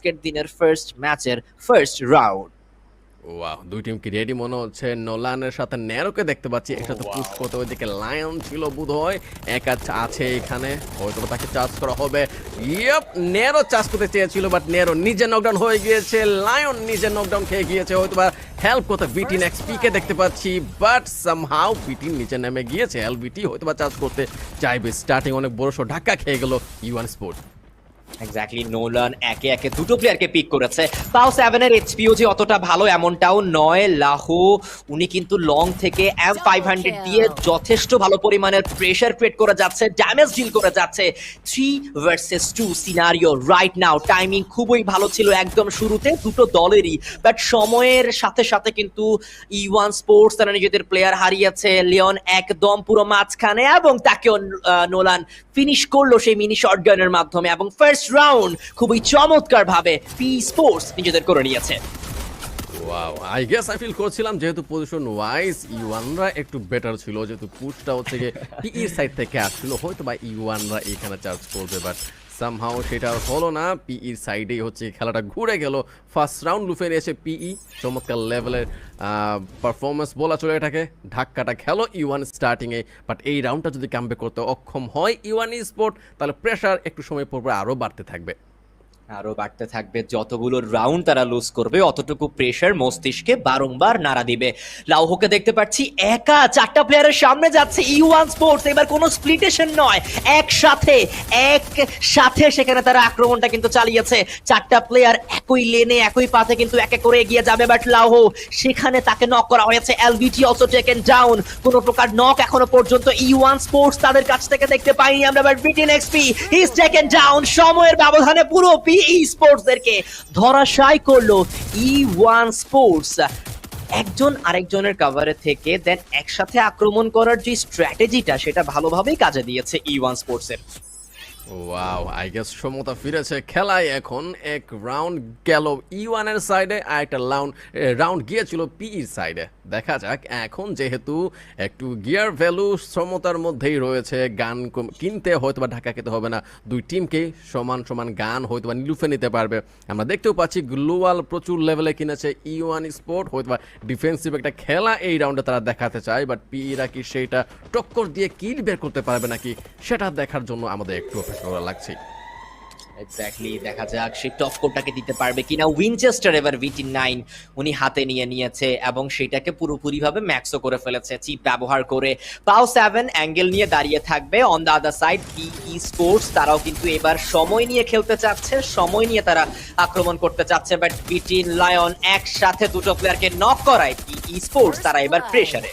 আজকের দিনের ফার্স্ট ম্যাচের ফার্স্ট রাউন্ড ওয়াও দুই টিম কি রেডি মনে হচ্ছে নোলানের সাথে নেরোকে দেখতে পাচ্ছি। একসাথে পুশ করতে ওইদিকে লায়ন ছিল বোধ হয় একা আছে এখানে। হয়তো তাকে চার্জ করা হবে। ইয়েপ নেরো চার্জ করতে চেয়েছিল বাট নেরো নিজে নকডাউন হয়ে গিয়েছে। লায়ন নিজে নকডাউন খেয়ে গিয়েছে। হয়তো বা হেল্প করতে বিটিন এক্সপি কে দেখতে পাচ্ছি বাট সামহাউ বিটিন নিচে নেমে গিয়েছে। এলবিটি হয়তো বা চার্জ করতে চাইবে। স্টার্টিং অনেক বড় ধাক্কা খেয়ে গেল ইউয়ান স্পোর্ট এক্স্যাক্টলি নোলান একে একে দুটো প্লেয়ারকে পিক করেছে। তাও সেভেনের এইচপিও যে অতটা ভালো এমনটাও নয়। লাহো উনি কিন্তু লং থেকে এম ফাইভ হান্ড্রেড দিয়ে যথেষ্ট ভালো পরিমাণের প্রেশার ক্রিয়েট করে যাচ্ছে ড্যামেজ ডিল করে যাচ্ছে। Three versus two scenario right now timing খুবই ভালো ছিল একদম শুরুতে দুটো দলেরই। বাট সময়ের সাথে সাথে কিন্তু ই ওয়ান স্পোর্টস তারা নিজেদের প্লেয়ার হারিয়েছে। লিওন একদম পুরো মাঝখানে এবং তাকেও নোলান ফিনিশ করল সেই মিনি শটগানের মাধ্যমে। এবং ফার্স্ট রাউন্ড খুবই চমৎকার ভাবে পি স্পোর্টস নিজেদের করে নিয়েছে। Wow I guess I feel করছিলাম যেহেতু পজিশন ওয়াইজ ইউয়ানরা একটু বেটার ছিল, যেহেতু পুশটা হচ্ছে গিয়ে পিই সাইড থেকে আসছিল হয়তো বা ইউয়ানরা এখানে চার্জ করবে বাট সামহাও সেটা হলো না। পিইর সাইডেই হচ্ছে খেলাটা ঘুরে গেল। ফার্স্ট রাউন্ড লুফে নিয়েছে পিই চমৎকার লেভেলের পারফরমেন্স বলা চলে এটাকে। ধাক্কাটা খেলো ইউয়ান স্টার্টিংয়ে বাট এই রাউন্ডটা যদি ক্যাম্পে করতে অক্ষম হয় ইউয়ান স্পোর্ট তাহলে প্রেশার একটু সময় পর আরও বাড়তে থাকবে। আরও বাড়তে থাকবে। যতগুলো রাউন্ড তারা লুজ করবে, অতটুকু প্রেশার মস্তিষ্কে বারংবার নাড়া দিবে। লাউহোকে দেখতে পাচ্ছি একা চারটা প্লেয়ারের সামনে যাচ্ছে ইউ ওয়ান স্পোর্টস এবার কোনো স্প্লিটেশন নয়, একসাথে এক সাথে সেখানে তারা আক্রমণটা কিন্তু চালিয়েছে। চারটা প্লেয়ার একই লেনে একই পাথে কিন্তু একে করে এগিয়ে যাবে বাট লাউহো সেখানে তাকে নক করা হয়েছে। এলবিটি অলসো টেকেন ডাউন কোনো প্রকার নক এখনও পর্যন্ত ই ওয়ান স্পোর্টস তাদের কাছ থেকে দেখতে পাইনি আমরা বাট বিটিন এক্সপি ইজ টেকেন ডাউন সময়ের ব্যবধানে পুরো পি স্পোর্টস দেরকে ধরাশায় করল ই ওয়ান স্পোর্টস একজন আরেকজনের কাভারে থেকে দেন একসাথে আক্রমণ করার যে স্ট্র্যাটেজিটা সেটা ভালোভাবেই কাজে দিয়েছে ই ওয়ান স্পোর্টস এর ওয়াও আই গেস সমতা ফিরেছে খেলায় এখন। এক রাউন্ড গেল ই ওয়ানের সাইডে আর একটা রাউন্ড রাউন্ড গিয়েছিল পিইর সাইডে দেখা যাক এখন যেহেতু একটু গিয়ার ভ্যালু সমতার মধ্যেই রয়েছে, গান কিনতে হয়তো বা ঢাকা খেতে হবে না। দুই টিমকে সমান সমান গান হয়তো বা লুফে নিতে পারবে। আমরা দেখতেও পাচ্ছি গ্লোয়াল প্রচুর লেভেলে কিনেছে ই ওয়ান স্পোর্ট হয়তো বা ডিফেন্সিভ একটা খেলা এই রাউন্ডে তারা দেখাতে চায় বাট পিইরা কি সেইটা টক্কর দিয়ে কিল বের করতে পারবে নাকি, সেটা দেখার জন্য আমাদের একটু অপেক্ষা করা লাগছে। এক্স্যাক্টলি দেখা যাক সেই টপ কোডটাকে দিতে পারবে কিনা। উইনচেস্টার এবার ভিটি নাইন উনি হাতে নিয়ে নিয়েছে এবং সেটাকে পুরোপুরিভাবে ম্যাক্সও করে ফেলেছে। চিপ ব্যবহার করে। পাও সেভেন অ্যাঙ্গেল নিয়ে দাঁড়িয়ে থাকবে। On the other side P E sports তারাও কিন্তু এবার সময় নিয়ে খেলতে চাচ্ছে। সময় নিয়ে তারা আক্রমণ করতে চাচ্ছে বাট বিটিন লায়ন একসাথে দুটো প্লেয়ারকে নক করায়। পিই স্পোর্টস তারা এবার প্রেসারে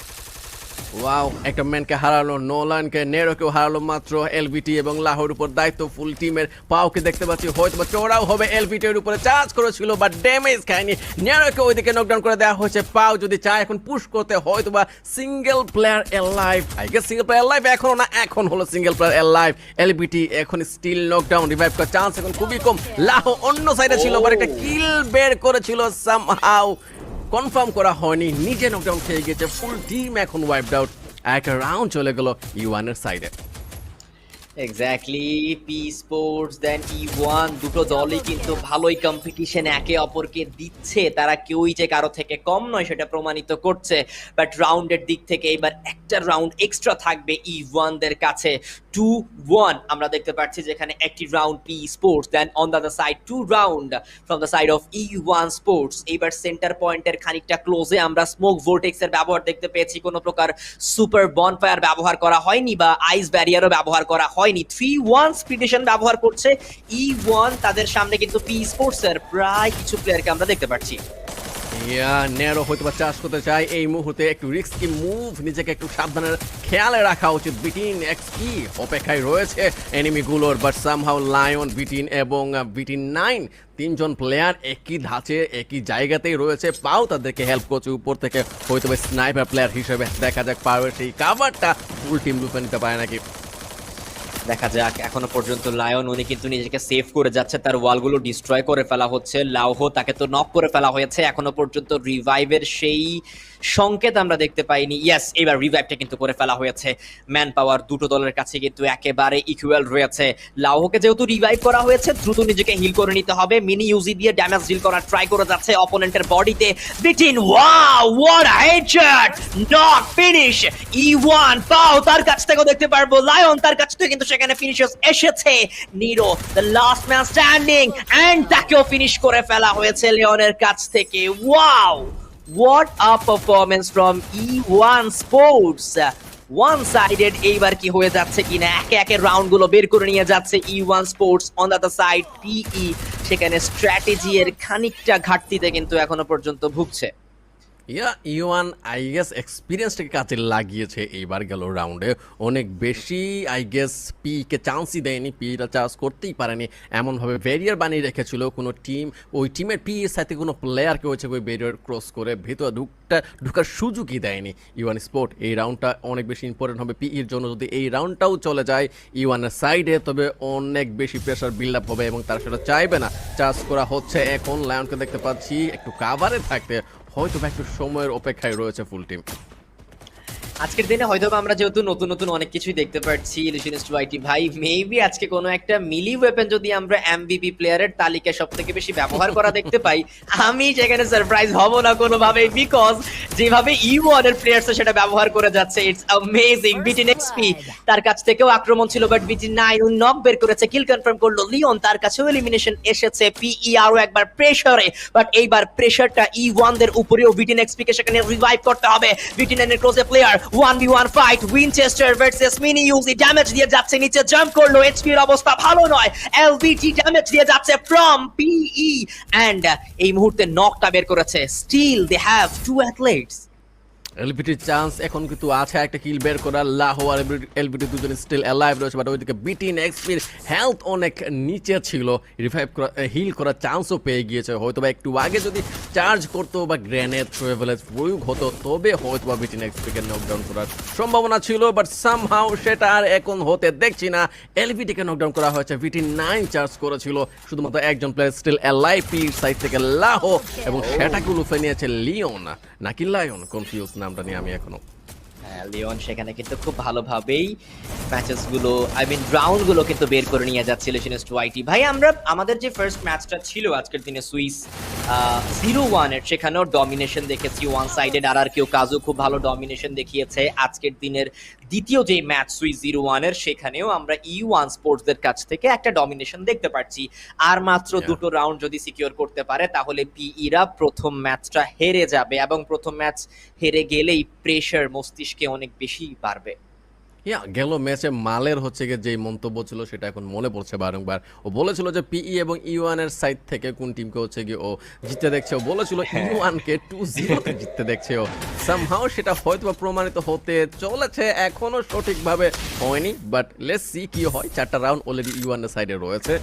ওয়াও একটা ম্যানকে হারালো নোলানকে নেরোকেও হারালো মাত্র এলবিটি এবং লাহোর উপর দায়িত্ব ফুল টিমের পাওকে দেখতে পাচ্ছি হয়তো বা চড়াও হবে এলবিটির উপরে। চার্জ করেছিল বা ড্যামেজ খায়নি। নেরোকে ওইদিকে নকডাউন করে দেওয়া হয়েছে। পাও যদি চায় এখন পুশ করতে হয়তো বা single player L live I guess single player live এখনও না, এখন হলো single player L live LBT এখন স্টিল নকডাউন রিভাইভ করার চান্স এখন খুবই কম। লাহো অন্য সাইডে ছিল বাট একটা কিল বের করেছিল সামহাউ কনফার্ম করা হয়নি। নিজে নকডাউন খেয়ে গেছে ফুল টিম এখন ওয়াইপড আউট একটা রাউন্ড চলে গেল ইউয়ানের সাইডে exactly P sports then E one দুটো দলই কিন্তু ভালোই কম্পিটিশন একে অপরকে দিচ্ছে। তারা কেউই যে কারও থেকে কম নয়, সেটা প্রমাণিত করছে। বাট রাউন্ডের দিক থেকে এবার একটা রাউন্ড এক্সট্রা থাকবে ই ওয়ানদের কাছে। টু ওয়ান আমরা দেখতে পাচ্ছি যেখানে একটি round P sports then on the side two round from the side of E one sports এইবার সেন্টার পয়েন্টের খানিকটা ক্লোজে আমরা স্মোক ভোল্টেক্সের ব্যবহার দেখতে পেয়েছি। কোনো প্রকার সুপার বনফায়ার ব্যবহার করা হয়নি বা আইস ব্যারিয়ারও ব্যবহার করা হয়নি। থ্রি ওয়ান স্পিডিশন ব্যবহার করছে ই ওয়ান তাদের সামনে কিন্তু পি স্পোর্টস এর প্রায় কিছু প্লেয়ারকে আমরা দেখতে পাচ্ছি। ইয়া নেরো হয়তো বা চাষ করতে চায়। এই মুহূর্তে একটু রিস্কি মুভ নিজেকে একটু সাবধানে খেয়ালে রাখা উচিত বিটিন এক্স কি অপেক্ষায় রয়েছে বাট সামহাউ লায়ন বিটিন এবং বিটিন নাইন তিনজন প্লেয়ার একই ধাঁচে, একই জায়গাতেই রয়েছে। পাও তাদেরকে হেল্প করছে। উপর থেকে হয়তো স্নাইপার প্লেয়ার হিসেবে দেখা যাক পাওয়ার সেই কাভারটা ফুল টিম নিতে পারে নাকি। দেখা যাক, এখনও পর্যন্ত লায়ন উনি কিন্তু নিজেকে সেভ করে যাচ্ছে, তার ওয়ালগুলো ডিস্ট্রয় করে ফেলা হচ্ছে লাউহো তাকে তো নক করে ফেলা হয়েছে, এখনও পর্যন্ত রিভাইভের সেই সংকেত আমরা দেখতে পাইনি। ইয়েস এবার রিভাইভটা কিন্তু করে ফেলা হয়েছে। ম্যান পাওয়ার দুটো দলের কাছে কিন্তু একেবারে ইকুয়াল রয়েছে। লাউহোকে যেহেতু রিভাইভ করা হয়েছে, দ্রুত নিজেকে হিল করে নিতে হবে। মিনি ইউজি দিয়ে ড্যামেজ ডিল করার ট্রাই করে যাচ্ছে অপোনেন্টের বডিতে বিটিন wow what a headshot not finish E1 পাও তার কাছ থেকেও দেখতে পারব। লায়ন তার কাছ থেকে কিন্তু সেখানে ফিনিশার্স এসেছে Nero the last man standing and তাকেও ফিনিশ করে ফেলা হয়েছে লিওনের কাছ থেকে। Wow what a performance from E1 sports one sided এইবার কি হয়ে যাচ্ছে কিনা? একে একে রাউন্ডগুলো বের করে নিয়ে যাচ্ছে E one sports on the side P E সেখানে স্ট্র্যাটেজি এর খানিকটা ঘাটতিতে কিন্তু এখনও পর্যন্ত ভুগছে। Yeah, E one I guess এক্সপিরিয়েন্সটাকে কাজে লাগিয়েছে। এইবার গেল রাউন্ডে অনেক বেশি আই গেস পিকে চান্সই দেয়নি। পিটা চান্স করতেই পারেনি। এমনভাবে ব্যারিয়ার বানিয়ে রেখেছিল কোনো টিম ওই টিমের পি এর সাথে কোনো প্লেয়ারকে হচ্ছে ওই ব্যারিয়ার ক্রস করে ভেতরে ঢুকটা ঢুকার সুযোগই দেয়নি ইউয়ান স্পোর্ট। এই রাউন্ডটা অনেক বেশি ইম্পর্টেন্ট হবে পি এর জন্য। যদি এই রাউন্ডটাও চলে যায় ইউয়ানের সাইডে তবে অনেক বেশি প্রেশার বিল্ড আপ হবে এবং তারা সেটা চাইবে না। চার্জ করা হচ্ছে। এখন লায়নকে দেখতে পাচ্ছি, একটু কাভারে থাকতে। হয়তো একটু সময়ের অপেক্ষায় রয়েছে ফুল টিম আজকের দিনে হয়তো আমরা যেহেতু নতুন নতুন অনেক কিছুই দেখতে পাচ্ছি ইলিশনিস্ট ওয়াইটি ভাই মেবি আজকে কোনো একটা মিলি ওয়েপন যদি আমরা এমবিপি প্লেয়ারের তালিকায় সব থেকে বেশি ব্যবহার করা দেখতে পাই আমি সেখানে সারপ্রাইজ হব না কোনোভাবে বিকজ যেভাবে ইউ ওয়ানের প্লেয়ার্স সেটা ব্যবহার করে যাচ্ছে ইটস অ্যামেজিং বিটিন এক্সপি তার কাছ থেকেও আক্রমণ ছিল বাট বিটি নাইন নক বের করেছে কিল কনফার্ম করল লিওন তার কাছেও এলিমিনেশন এসেছে পিই আরও একবার প্রেসারে বাট এইবার প্রেসারটা ই ওয়ান দের উপরেও বিটিন এক্সপি কে সেখানে রিভাইভ করতে হবে বিটিন এর ক্লোজে player one B one fight Winchester versus mini দিয়ে যাচ্ছে, নিচে জাম্প করল অবস্থা ভালো নয়। এলবিটি ড্যামেজ দিয়ে যাচ্ছে ফ্রম পিই and এই মুহূর্তে নকটা বের করেছে। Still they have two athletes এলবিটির chance এখন কিন্তু আছে একটা কিল বের করার লাহো আর এলবিটি দুজন স্টিল অ্যালাইভ রয়েছে বাট ওইদিকে বিটিন এক্সপির হেলথ অনেক নিচে ছিল। রিভাইভ করা হিল করার চান্সও পেয়ে গিয়েছে। হয়তো বা একটু আগে যদি চার্জ করতো বা গ্রেনেড ট্রেভেলেজ প্রয়োগ হতো তবে হয়তো বা বিটিন এক্সপিকে নকডাউন করার সম্ভাবনা ছিল বাট সামহাও সেটা আর এখন হতে দেখছি না। এলবিটিকে নকডাউন করা হয়েছে বিটি নাইন চার্জ করেছিল শুধুমাত্র একজন প্লেয়ার স্টিল পির সাইড থেকে লাহো এবং সেটাকে লুফে নিয়েছে লিওন নাকি লায়ন কনফিউজ নামটা নিয়ে আমি এখনও লিওন সেখানে কিন্তু খুব ভালোভাবেই ম্যাচেসগুলো আই মিন কিন্তু বের করে নিয়ে যাচ্ছিল সিনেস্ট ওয়াইটি ভাই আমরা আমাদের যে ফার্স্ট ম্যাচটা ছিল আজকের দিনে সুইস জিরো ওয়ানের সেখানেও ডমিনেশন দেখেছি ওয়ান সাইডেড আর আর কেউ কাজু খুব ভালো ডমিনেশন দেখিয়েছে। আজকের দিনের দ্বিতীয় যে ম্যাচ সুইস জিরো ওয়ানের সেখানেও আমরা ই ওয়ান স্পোর্টসদের কাছ থেকে একটা ডমিনেশন দেখতে পাচ্ছি। আর মাত্র দুটো রাউন্ড যদি সিকিউর করতে পারে তাহলে পিইরা প্রথম ম্যাচটা হেরে যাবে এবং প্রথম ম্যাচ হেরে গেলেই প্রেশার মস্তিষ্কে অনেক বেশি বাড়বে। ইয়া গেল ম্যাচে মালের হচ্ছে গিয়ে যে মন্তব্য ছিল সেটা এখন মনে পড়ছে বারংবার। ও বলেছিল যে পিই এবং ইউয়ান এর সাইড থেকে কোন টিমকে হচ্ছে গিয়ে ও জিততে দেখছে। ও বলেছিল ইউয়ানকে টু জিরোতে জিততে দেখছে ও। সামহাও সেটা হয়তো প্রমাণিত হতে চলেছে এখনও সঠিকভাবে হয়নি বাট লেটস সি কি হয়। চারটা রাউন্ড অলরেডি ইউয়ান এর সাইডে রয়েছে।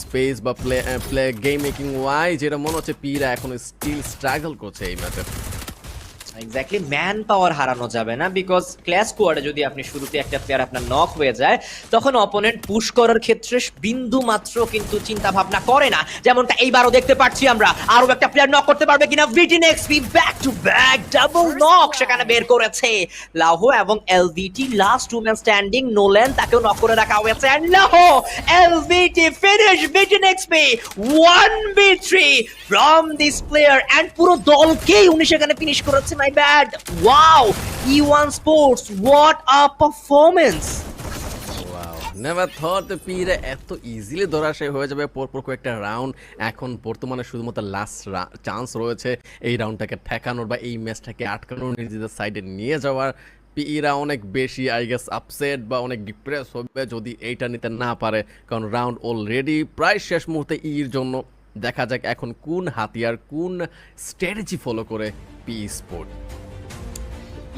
স্পেস বা প্লে প্লে গেম মেকিং ওয়াই যেটা মনে হচ্ছে পিরা এখনও স্টিল স্ট্রাগল করছে এই ম্যাচে। এক্স্যাক্টলি ম্যান পাওয়ার হারানো যাবে না বিকজ ক্লাস স্কোয়াডে যদি আপনি শুরুতে একটা প্লেয়ার আপনার নক হয়ে যায়, তখন অপোনেন্ট পুশ করার ক্ষেত্রে বিন্দু মাত্র কিন্তু চিন্তা ভাবনা করে না। যেমনটা এইবারও দেখতে পাচ্ছি আমরা। আরও একটা প্লেয়ার নক করতে পারবে কিনা? ভিটিন XP back to back double knock সেখানে বের করেছে লাহো এবং LVT last two man standing Nolan তাকেও নক করে রাখা হয়েছে। এন্ড লাহো LVT finish ভিটিন XP 1v3 from this player and পুরো দলকেই উনি সেখানে ফিনিশ করেছে my bad wow E1 sports what a performance wow never thought পিরে এত ইজিলি ধরাশায়ী হয়ে যাবে। পরপর কয়েকটা রাউন্ড এখন বর্তমানে শুধুমাত্র লাস্ট চান্স রয়েছে। এই রাউন্ডটাকে ঠেকানোর বা এই ম্যাচটাকে আটকানোর নিজেদের সাইডে নিয়ে যাওয়ার। পিইরা অনেক বেশি আই গেস আপসেট বা অনেক ডিপ্রেস হবে যদি এইটা নিতে না পারে। কারণ রাউন্ড অলরেডি প্রায় শেষ মুহূর্তে ইর জন্য দেখা যাক এখন কোন হাতিয়ার কোন স্ট্র্যাটেজি ফলো করে পি স্পোর্ট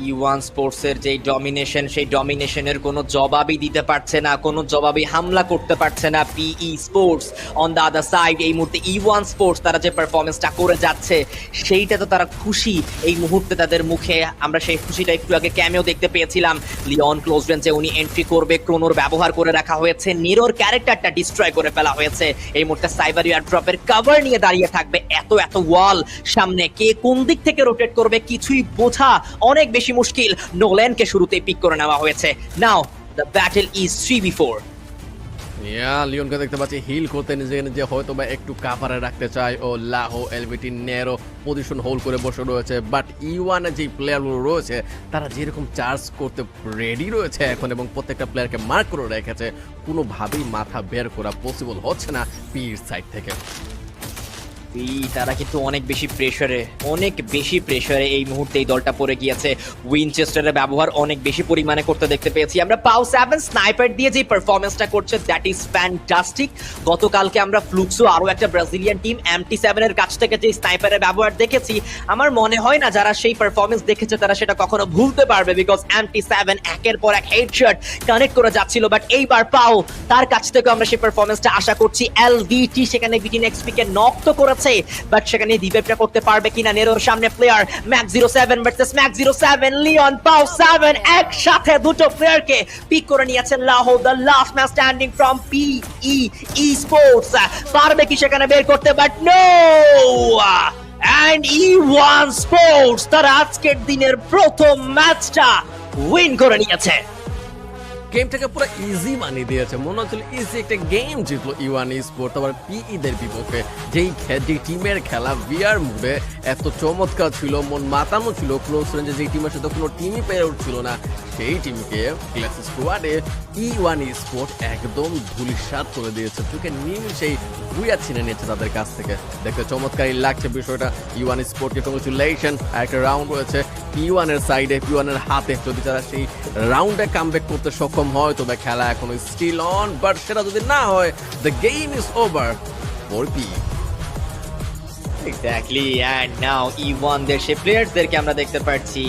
ই ওয়ান স্পোর্টসের যে ডমিনেশন সেই ডমিনেশনের কোনো জবাবই দিতে পারছে না, কোনো জবাবই হামলা করতে পারছে না P E sports on the other side এই মুহূর্তে ই ওয়ান স্পোর্টস তারা যে পারফরমেন্সটা করে যাচ্ছে, সেইটা তো তারা খুশি। এই মুহূর্তে তাদের মুখে আমরা সেই খুশিটা একটু আগে ক্যামেও দেখতে পেয়েছিলাম। লিওন ক্লোজ রেঞ্জে উনি এন্ট্রি করবে, ক্রোনোর ব্যবহার করে রাখা হয়েছে নিরোর ক্যারেক্টারটা ডিস্ট্রয় করে ফেলা হয়েছে। এই মুহূর্তে সাইবার ইয়ার ড্রপের কভার নিয়ে দাঁড়িয়ে থাকবে, এত এত ওয়াল সামনে। কে কোন দিক থেকে রোটেট করবে কিছুই বোঝা অনেক বেশি মুশকিল নোল্যান্ডকে শুরুতেই পিক করে নেওয়া হয়েছে। Now the battle is three before yeah, লিওনকে দেখতে পাচ্ছি হিল করতে নিজে নিজে হয়তো বা একটু কাভারে রাখতে চায়। ও লাহো এলবিটি নেরো পজিশন হোল্ড করে বসে রয়েছে। বাট ইওয়ানে যে প্লেয়ারগুলো রয়েছে, তারা যেরকম চার্জ করতে রেডি রয়েছে এখন এবং প্রত্যেকটা প্লেয়ারকে মার্ক করে রেখেছে, কোনোভাবেই মাথা বের করা পসিবল হচ্ছে না পির সাইড থেকে। তারা কিন্তু অনেক বেশি প্রেসারে অনেক বেশি প্রেসারে এই মুহূর্তে এই দলটা পড়ে গিয়েছে। উইনচেস্টারের ব্যবহার অনেক বেশি পরিমাণে করতে দেখতে পেয়েছি আমরা। পাও সেভেন স্নাইপার দিয়ে যে পারফরমেন্সটা করছে দ্যাট ইজ ফ্যান্টাস্টিক গতকালকে আমরা ফ্লুক্সো আরও একটা ব্রাজিলিয়ান টিম এমটি সেভেনের কাছ থেকে যে স্নাইপারের ব্যবহার দেখেছি, আমার মনে হয় না যারা সেই পারফরমেন্স দেখেছে, তারা সেটা কখনো ভুলতে পারবে বিকজ এমটি সেভেন একের পর এক হেডশট কানেক্ট করে যাচ্ছিল। বাট এইবার পাও তার কাছ থেকে আমরা সেই পারফরমেন্সটা আশা করছি। এলভিটি সেখানে বিটিন এক্সপি কে নক তো করেছে। বাট সেখানে ডিবেটটা করতে পারবে কিনা নেরোর সামনে player Mac zero seven versus Mac zero seven Leon পাও সেভেন একসাথে দুটো প্লেয়ারকে পিক করে নিয়েছেন Lahore the last match standing from P E E sports পারবে কি সেখানে বের করতে? But no and E one sports তারা আজকের দিনের প্রথম ম্যাচটা উইন করে নিয়েছে। গেমটাকে পুরো ইজি বানিয়ে দিয়েছে। মনে হচ্ছিল ইজি একটা গেম জিতলো ইওয়ান স্পোর্ট আবার পিই দের বিপক্ষে। যেই যে টিমের খেলা বিয়ার মুভে এত চমৎকার ছিল, মন মাতানো ছিল ক্লোজ রেঞ্জে যেই টিমের সাথে কোনো টিমই পেয়ে উঠছিল না, সেই টিমকে ক্লাস স্কোয়াডে ই ওয়ান স্পোর্ট একদম ধুলিসাৎ করে দিয়েছে। চোখে নিমিশেই বুয়া ছিনে নিয়েছে তাদের কাছ থেকে। দেখতে চমৎকারই লাগছে বিষয়টা। ইওয়ান স্পোর্টকে কংগ্রেচুলেশন একটা রাউন্ড রয়েছে পি ওয়ানের সাইডে পি ওয়ানের হাতে। যদি তারা সেই রাউন্ডে কামব্যাক করতে সক্ষম হয় তবে খেলা এখনও স্টিল অন বাট সেটা যদি না হয় the game is over for P exactly and now E one দের সে প্লেয়ার্সদেরকে আমরা দেখতে পাচ্ছি।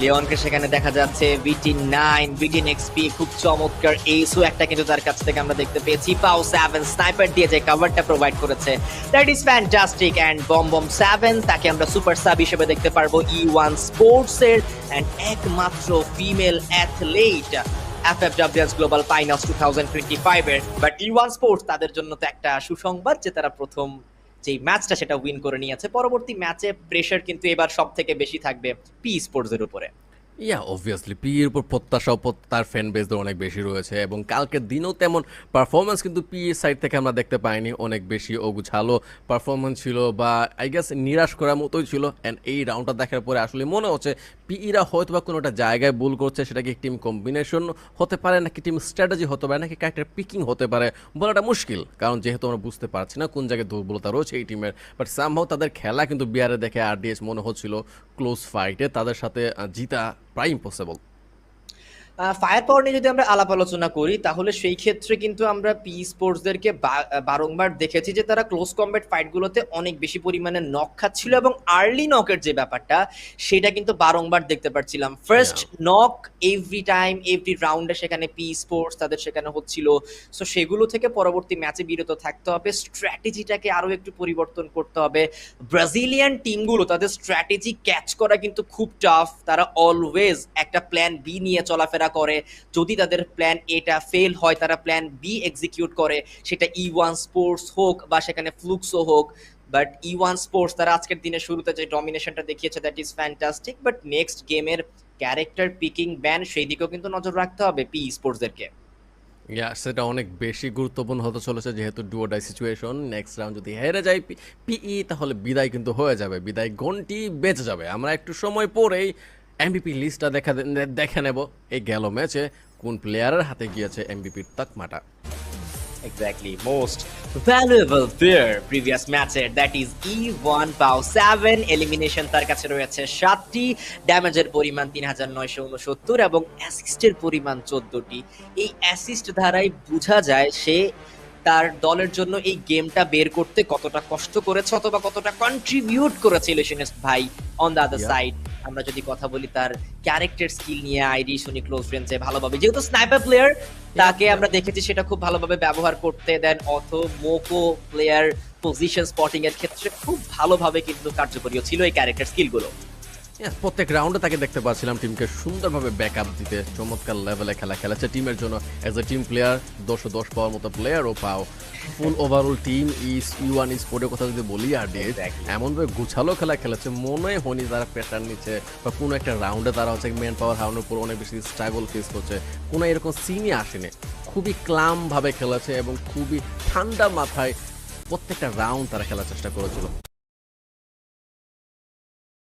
লিওনকে সেখানে দেখা যাচ্ছে বিটি নাইন বিটি এক্সপি খুব চমৎকার এইসও একটা কিন্তু তার কাছ থেকে আমরা দেখতে পেয়েছি। পাও সেভেন স্নাইপার দিয়ে যে কভারটা প্রোভাইড করেছে that is fantastic and bomb bomb seven তাকে আমরা সুপার সাব হিসেবে দেখতে পারব ই ওয়ান স্পোর্টস এর অ্যান্ড একমাত্র female athlete FFWS global finals two thousand twenty five এর। বাট স্পোর্টস তাদের জন্য তো একটা সুসংবাদ যে তারা প্রথম যে ম্যাচটা সেটা উইন করে নিয়েছে। পরবর্তী ম্যাচে প্রেশার কিন্তু এবার সব থেকে বেশি থাকবে পি উপরে। ইয়া অবভিয়াসলি উপর প্রত্যাশাও প্রত- তার ফ্যান বেসদের অনেক বেশি রয়েছে এবং কালকের দিনেও তেমন পারফরমেন্স কিন্তু পি সাইড থেকে আমরা দেখতে পাইনি। অনেক বেশি অগুছালো পারফরমেন্স ছিল বা আই গেস নিরাশ করার মতোই ছিল। অ্যান্ড এই রাউন্ডটা দেখার পরে আসলে মনে হচ্ছে পিইরা হয়তো বা কোনো একটা জায়গায় ভুল করছে, সেটা কি টিম কম্বিনেশন হতে পারে, নাকি টিম স্ট্র্যাটেজি হতে পারে, নাকি ক্যারেক্টার পিকিং হতে পারে, বলাটা মুশকিল। কারণ যেহেতু আমরা বুঝতে পারছি না কোন জায়গায় দুর্বলতা রয়েছে এই টিমের বাট সামহাও তাদের খেলা কিন্তু বিহারে দেখে আর ডিএস মনে হচ্ছিল ক্লোজ ফাইটে তাদের সাথে জিতা প্রায় ইম্পসিবল ফায়ার পাওয়ার নিয়ে যদি আমরা আলাপ আলোচনা করি তাহলে সেই ক্ষেত্রে কিন্তু আমরা পি স্পোর্টসদেরকে বারংবার দেখেছি যে তারা ক্লোজ কম্ব্যাট ফাইটগুলোতে অনেক বেশি পরিমাণে নক খাচ্ছিল এবং আর্লি নকের যে ব্যাপারটা সেটা কিন্তু বারংবার দেখতে পাচ্ছিলাম first knock every time every রাউন্ডে সেখানে পি স্পোর্টস তাদের সেখানে হচ্ছিল। সো সেগুলো থেকে পরবর্তী ম্যাচে বিরত থাকতে হবে। স্ট্র্যাটেজিটাকে আরও একটু পরিবর্তন করতে হবে। ব্রাজিলিয়ান টিমগুলো তাদের স্ট্র্যাটেজি ক্যাচ করা কিন্তু খুব টাফ তারা অলওয়েজ একটা প্ল্যান বি নিয়ে চলাফেরা করে, যদি তাদের প্ল্যান এটা ফেল হয়, তারা প্ল্যান বি এক্সিকিউট করে, সেটা ই ওয়ান স্পোর্টস হোক বা সেখানে ফ্লুক্সও হোক বাট ই ওয়ান স্পোর্টস তারা আজকের দিনে শুরুতে যে ডমিনেশনটা দেখিয়েছে that is fantastic but next গেমের ক্যারেক্টার পিকিং ব্যান সেই দিকেও কিন্তু নজর রাখতে হবে পি স্পোর্টসদেরকে সেটা অনেক বেশি গুরুত্বপূর্ণ হতে চলেছে, যেহেতু ডুয়োডাই সিচুয়েশন নেক্সট রাউন্ড যদি হেরে যায় পিই তাহলে বিদায় কিন্তু হয়ে যাবে, বিদায় গন্টি বেঁচে যাবে। আমরা একটু সময় পরেই এমবিপি লিস্টটা দেখা দেখে নেব। এই গেল ম্যাচে কোন প্লেয়ারের হাতে গিয়েছে এমবিপির তাকমাটা। Exactly, most valuable player previous matcher that is E1 পাও 7 এলিমিনেশন তার কাছে রয়েছে সাতটি ড্যামেজের পরিমাণ তিন হাজার নয়শো উনসত্তর এবং অ্যাসিস্টের পরিমাণ চোদ্দটি। এই অ্যাসিস্ট ধারাই বোঝা যায় সে তার দলের জন্য এই গেমটা বের করতে কতটা কষ্ট করেছে অথবা কতটা কন্ট্রিবিউট করেছে ইলেশনিস্ট ভাই অন দ্য আদার. সাইড আমরা যদি কথা বলি তার ক্যারেক্টার স্কিল নিয়ে আইডি শুনি ক্লোজ ফ্রেন্ডসে ভালোভাবে। যেহেতু স্নাইপার প্লেয়ার তাকে আমরা দেখেছি সেটা খুব ভালোভাবে ব্যবহার করতে। দেন অথ মোকো প্লেয়ার পজিশন স্পটিং এর ক্ষেত্রে খুব ভালোভাবে কিন্তু কার্যকরী ছিল এই ক্যারেক্টার স্কিলগুলো প্রত্যেক রাউন্ডে তাকে দেখতে পাচ্ছিলাম টিমকে সুন্দরভাবে ব্যাকআপ দিতে চমৎকার লেভেলে খেলা খেলেছে টিমের জন্য। অ্যাজ এ টিম প্লেয়ার দশও দশ পাওয়ার মতো প্লেয়ারও পাও। Full overall team is E one স্পোর্টের কথা যদি বলি আর ডে এমনভাবে গুছালো খেলা খেলেছে মনে হয়নি তারা প্যাটার্ন নিচ্ছে বা কোনো একটা রাউন্ডে তারা হচ্ছে ম্যান পাওয়ার হারানোর উপর অনেক বেশি স্ট্রাগল ফেস করছে। কোনো এরকম সিনই আসেনি। খুবই ক্লাম ভাবে খেলেছে এবং খুবই ঠান্ডা মাথায় প্রত্যেকটা রাউন্ড তারা খেলার চেষ্টা করেছিল।